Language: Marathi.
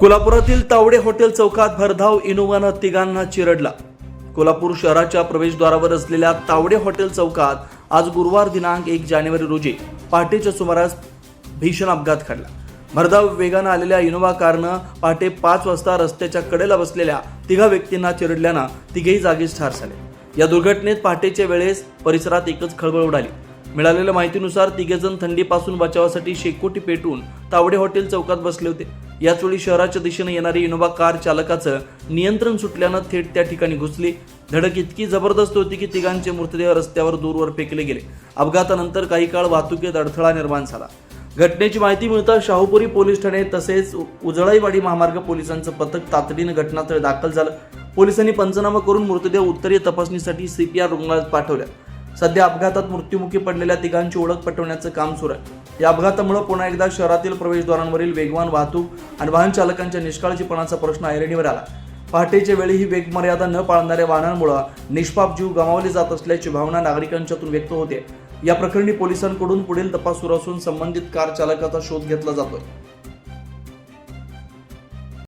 कोल्हापुरातील तावडे हॉटेल चौकात भरधाव इनोव्हानं तिघांना चिरडला. कोल्हापूर शहराच्या प्रवेशद्वारावर असलेल्या तावडे हॉटेल चौकात आज गुरुवार दिनांक एक जानेवारी रोजी पहाटेच्या सुमारास भीषण अपघात घडला. भरधाव वेगानं आलेल्या इनोव्हा कारनं पहाटे पाच वाजता रस्त्याच्या कडेला बसलेल्या तिघा व्यक्तींना चिरडल्यानं तिघेही जागीच ठार झाले. या दुर्घटनेत पहाटेच्या वेळेस परिसरात एकच खळबळ उडाली. मिळालेल्या माहितीनुसार तिघेजण थंडीपासून बचावासाठी शेकोटी पेटून तावडे हॉटेल चौकात बसले होते. याचवेळी शहराच्या दिशेने येणारी इनोव्हा कार चालकाचं नियंत्रण सुटल्यानं थेट त्या ठिकाणी घुसली. धडक इतकी जबरदस्त होती की तिघांचे मृतदेह रस्त्यावर दूरवर फेकले गेले. अपघातानंतर काही काळ वाहतुकीत अडथळा निर्माण झाला. घटनेची माहिती मिळताच शाहूपुरी पोलीस ठाणे तसेच उजळाईवाडी महामार्ग पोलिसांचं पथक तातडीनं घटनास्थळी दाखल झालं. पोलिसांनी पंचनामा करून मृतदेह उत्तरीय तपासणीसाठी सीपीआर रुग्णालयात पाठवल्या. सध्या अपघातात मृत्युमुखी पडलेल्या तिघांची ओळख पटवण्याचं काम सुरू आहे. या अपघातामुळे पुन्हा एकदा शहरातील प्रवेशद्वारांवरील वेगवान वाहतूक आणि वाहन चालकांच्या निष्काळजीपणाचा प्रश्न ऐरणीवर आला. पहाटेच्या वेळी ही वेगमर्यादा न पाळणाऱ्या वाहनांमुळे निष्पाप जीव गमावले जात असल्याची भावना नागरिकांच्यातून व्यक्त होते. या प्रकरणी पोलिसांकडून पुढील तपास सुरू असून संबंधित कार चालकाचा शोध घेतला जातोय.